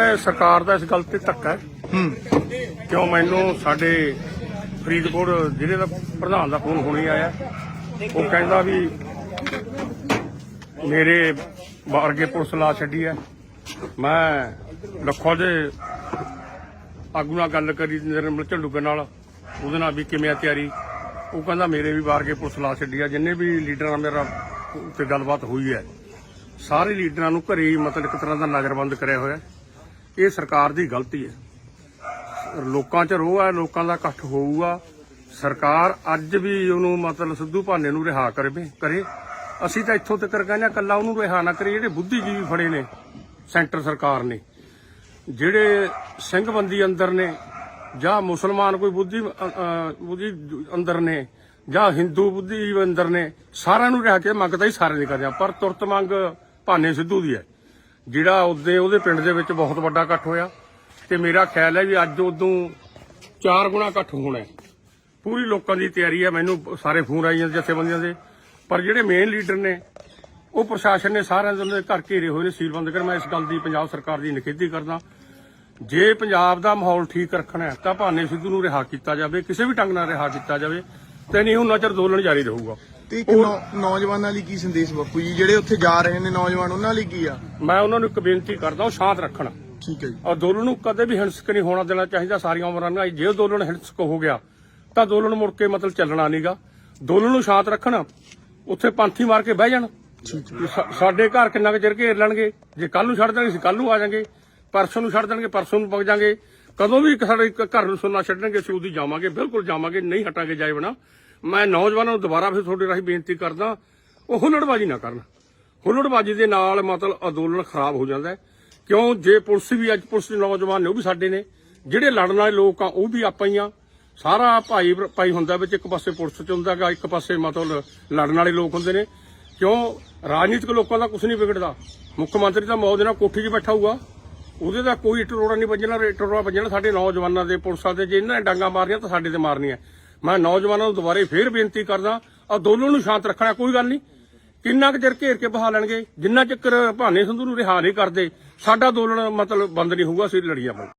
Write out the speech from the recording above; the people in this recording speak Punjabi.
ਇਹ ਸਰਕਾਰ ਦਾ ਇਸ ਗੱਲ ਤੇ ਧੱਕਾ ਹੈ। ਹੂੰ। ਕਿਉਂ ਮੈਨੂੰ ਸਾਡੇ ਫਰੀਦਕੋਟ ਜ਼ਿਲ੍ਹੇ ਦਾ ਪ੍ਰਧਾਨ ਦਾ ਫੋਨ ਹੁਣੇ ਆਇਆ। ਉਹ ਕਹਿੰਦਾ ਵੀ ਮੇਰੇ ਬਾਰਗੇ ਪੁਲਿਸ ਲਾ ਛੱਡੀ ਹੈ। ਮੈਂ ਲੱਖੋ ਦੇ ਆਗੂ ਨਾਲ ਗੱਲ ਕਰੀ ਨਿਰਮਲ ਝੰਡੂਕੇ ਨਾਲ ਉਹਦੇ ਨਾਲ ਵੀ ਕਿਵੇਂ ਆ ਤਿਆਰੀ? ਉਹ ਕਹਿੰਦਾ ਮੇਰੇ ਵੀ ਬਾਰਗੇ ਪੁਲਿਸ ਲਾ ਛੱਡੀ ਆ ਜਿੰਨੇ ਵੀ ਲੀਡਰਾਂ ਨਾਲ ਮੇਰਾ ਉੱਤੇ ਗੱਲਬਾਤ ਹੋਈ ਹੈ ਸਾਰੇ ਲੀਡਰਾਂ ਨੂੰ ਘਰੇ ਹੀ ਮਤਲਬ ਇੱਕ ਤਰ੍ਹਾਂ ਦਾ ਨਜ਼ਰਬੰਦ ਕਰਿਆ ਹੋਇਆ। ਹੈ। ਇਹ ਸਰਕਾਰ ਦੀ ਗਲਤੀ ਹੈ। ਲੋਕਾਂ 'ਚ ਰੋਹ ਹੈ ਲੋਕਾਂ ਦਾ ਇਕੱਠ ਹੋਊਗਾ। ਸਰਕਾਰ ਅੱਜ ਵੀ ਉਹਨੂੰ ਮਤਲਬ ਸਿੱਧੂ ਭਾਨੇ ਨੂੰ ਰਿਹਾ ਕਰਵੇ, ਕਰੇ। ਅਸੀਂ ਤਾਂ ਇੱਥੋਂ ਤੱਕ ਕਹਿੰਦੇ ਹਾਂ ਕੱਲਾ ਉਹਨੂੰ ਰਿਹਾ ਨਾ ਕਰੇ, ਜਿਹੜੇ ਬੁੱਧੀਜੀਵੀ ਫੜੇ ਨੇ ਸੈਂਟਰ ਸਰਕਾਰ ਨੇ। ਜਿਹੜੇ ਸਿੰਘ ਬੰਦੀ ਅੰਦਰ ਨੇ, ਜਾਂ ਮੁਸਲਮਾਨ ਕੋਈ ਬੁੱਧੀ ਬੁੱਧੀ ਅੰਦਰ ਨੇ, ਜਾਂ ਹਿੰਦੂ ਬੁੱਧੀ ਅੰਦਰ ਨੇ, ਸਾਰਿਆਂ ਨੂੰ ਰਹਿ ਕੇ ਮੰਗਦਾ ਹੀ ਸਾਰੇ ਦੀ ਕਰਦੇ ਆ ਪਰ ਤੁਰਤ ਮੰਗ ਭਾਨੇ ਸਿੱਧੂ ਦੀ ਹੈ। ਜਿਹੜਾ ਉਹਦੇ ਉਹਦੇ ਪਿੰਡ ਦੇ ਵਿੱਚ ਬਹੁਤ ਵੱਡਾ ਇਕੱਠ ਹੋਇਆ। ਤੇ ਮੇਰਾ ਖਿਆਲ ਹੈ ਵੀ ਅੱਜ ਉਦੋਂ ਚਾਰ ਗੁਣਾ ਇਕੱਠ ਹੋਣਾ ਪੂਰੀ ਲੋਕਾਂ ਦੀ ਤਿਆਰੀ ਹੈ, ਮੈਨੂੰ ਸਾਰੇ ਫੋਨ ਆਈ ਜਾਂਦੇ ਜਥੇਬੰਦੀਆਂ ਦੇ। ਪਰ ਜਿਹੜੇ ਮੇਨ ਲੀਡਰ ਨੇ, ਉਹ ਪ੍ਰਸ਼ਾਸਨ ਨੇ ਸਾਰਿਆਂ ਦੇ ਉਹਨਾਂ ਦੇ ਘਰ ਘੇਰੇ ਹੋਏ ਨੇ ਸੀਲਬੰਦ ਕਰ ਮੈਂ ਇਸ ਗੱਲ ਦੀ ਪੰਜਾਬ ਸਰਕਾਰ ਦੀ ਨਿਖੇਧੀ ਕਰਦਾ। ਜੇ ਪੰਜਾਬ ਦਾ ਮਾਹੌਲ ਠੀਕ ਰੱਖਣਾ ਹੈ, ਤਾਂ ਭਾਨੇ ਸਿੱਧੂ ਨੂੰ ਰਿਹਾ ਕੀਤਾ ਜਾਵੇ, ਕਿਸੇ ਵੀ ਢੰਗ ਨਾਲ ਰਿਹਾ ਕੀਤਾ ਜਾਵੇ, ਤੇ ਨਹੀਂ ਹੁਣ ਚਿਰ ਅੰਦੋਲਨ ਜਾਰੀ ਰਹੂਗਾ। ਤੇ ਇੱਕ ਨੌ- ਨੌਜਵਾਨਾਂ ਲਈ ਕੀ ਸੰਦੇਸ਼ ਬਾਪੂ ਜੀ? ਜਿਹੜੇ ਉੱਥੇ ਜਾ ਰਹੇ ਨੇ ਨੌਜਵਾਨ ਉਹਨਾਂ ਲਈ ਕੀ ਆ? ਮੈਂ ਉਹਨਾਂ ਨੂੰ ਇੱਕ ਬੇਨਤੀ ਕਰਦਾ ਉਹ ਸ਼ਾਂਤ ਰੱਖਣ। ਠੀਕ ਹੈ ਜੀ। ਅੰਦੋਲਨ ਨੂੰ ਕਦੇ ਵੀ ਹਿੰਸਕ ਨਹੀਂ ਹੋਣਾ ਦੇਣਾ ਚਾਹੀਦਾ ਸਾਰੀਆਂ ਉਮਰਾਂ ਨੂੰ ਜੇ ਅੰਦੋਲਨ ਹਿੰਸਕ ਹੋ ਗਿਆ ਤਾਂ ਅੰਦੋਲਨ ਮੁੜ ਕੇ ਮਤਲਬ ਚੱਲਣਾ ਨਹੀਂਗਾ ਅੰਦੋਲਨ ਨੂੰ ਸ਼ਾਂਤ ਰੱਖਣ ਉੱਥੇ ਪੰਥੀ ਮਾਰ ਕੇ ਬਹਿ ਜਾਣ। ਸਾ- ਸਾਡੇ ਘਰ ਕਿੰਨਾ ਕੁ ਚਿਰ ਘੇਰ ਲੈਣਗੇ? ਜੇ ਕੱਲ ਨੂੰ ਛੱਡ ਦੇਣਗੇ ਅਸੀਂ ਕੱਲ ਨੂੰ ਆ ਜਾਾਂਗੇ। ਪਰਸੋਂ ਨੂੰ ਛੱਡ ਦੇਣਗੇ ਪਰਸੋਂ ਨੂੰ ਪਗ ਜਾਾਂਗੇ। ਕਦੋਂ ਵੀ ਸਾਡੇ ਘਰ ਨੂੰ ਸੁਣਨਾ ਛੱਡਣਗੇ ਅਸੀਂ ਉਹਦੀ ਜਾਵਾਂਗੇ ਬਿਲਕੁਲ ਜਾਵਾਂਗੇ ਨਹੀਂ ਹਟਾਂਗੇ ਜਾਏ ਬਣਾ ਮੈਂ ਨੌਜਵਾਨਾਂ ਨੂੰ ਦੁਬਾਰਾ ਫਿਰ ਤੁਹਾਡੇ ਰਾਹੀਂ ਬੇਨਤੀ ਕਰਦਾ, ਉਹ ਹੁੱਲੜਬਾਜ਼ੀ ਨਾ ਕਰਨ। ਹੁੱਲੜਬਾਜ਼ੀ ਦੇ ਨਾਲ ਮਤਲਬ ਅੰਦੋਲਨ ਖਰਾਬ ਹੋ ਜਾਂਦਾ ਕਿਉਂ? ਜੇ ਪੁਲਿਸ ਵੀ ਅੱਜ ਪੁਲਿਸ ਦੇ ਨੌਜਵਾਨ ਨੇ, ਉਹ ਵੀ ਸਾਡੇ ਨੇ। ਜਿਹੜੇ ਲੜਨ ਵਾਲੇ ਲੋਕ ਆ, ਉਹ ਵੀ ਆਪਾਂ ਹੀ ਆ। ਸਾਰਾ ਭਾਈ ਭਾਈ ਹੁੰਦਾ ਵਿੱਚ ਇੱਕ ਪਾਸੇ ਪੁਲਿਸ ਚ ਹੁੰਦਾਗਾ ਇੱਕ ਪਾਸੇ ਮਤਲਬ ਲੜਨ ਵਾਲੇ ਲੋਕ ਹੁੰਦੇ ਨੇ। ਕਿਉਂ? ਰਾਜਨੀਤਿਕ ਲੋਕਾਂ ਦਾ ਕੁਝ ਨਹੀਂ ਵਿਗੜਦਾ। ਮੁੱਖ ਮੰਤਰੀ ਤਾਂ ਮੌਜ ਨਾਲ ਕੋਠੀ 'ਚ ਬੈਠਾ ਹੋਊਗਾ। ਉਹਦੇ ਦਾ ਕੋਈ ਇੱਟ ਰੋੜਾ ਨਹੀਂ ਵੱਜਣਾ, ਇੱਟ ਰੋੜਾ ਵੱਜਣਾ। ਸਾਡੇ ਨੌਜਵਾਨਾਂ ਦੇ, ਪੁਲਿਸਾਂ ਦੇ, ਜੇ ਇਹਨਾਂ ਨੇ ਡਾਂਗਾ ਮਾਰਨੀਆਂ ਤਾਂ ਸਾਡੇ ਤੇ ਮਾਰਨੀਆਂ। ਮੈਂ ਨੌਜਵਾਨਾਂ ਨੂੰ ਦੁਬਾਰੇ ਫੇਰ ਬੇਨਤੀ ਕਰਦਾ ਅੰਦੋਲਨ ਨੂੰ ਸ਼ਾਂਤ ਰੱਖਣਾ ਕੋਈ ਗੱਲ ਨਹੀਂ। ਕਿੰਨਾ ਕੁ ਚਿਰ ਘੇਰ ਕੇ ਬਹਾ ਲੈਣਗੇ, ਜਿੰਨਾ ਚਿਰ ਭਾਨੇ ਸੰਧੂ ਨੂੰ ਰਿਹਾ ਨਹੀਂ ਕਰਦੇ, ਸਾਡਾ ਅੰਦੋਲਨ ਮਤਲਬ ਬੰਦ ਨਹੀਂ ਹੋਊਗਾ, ਅਸੀਂ ਲੜੀਆਂ ਜਾਵਾਂਗੇ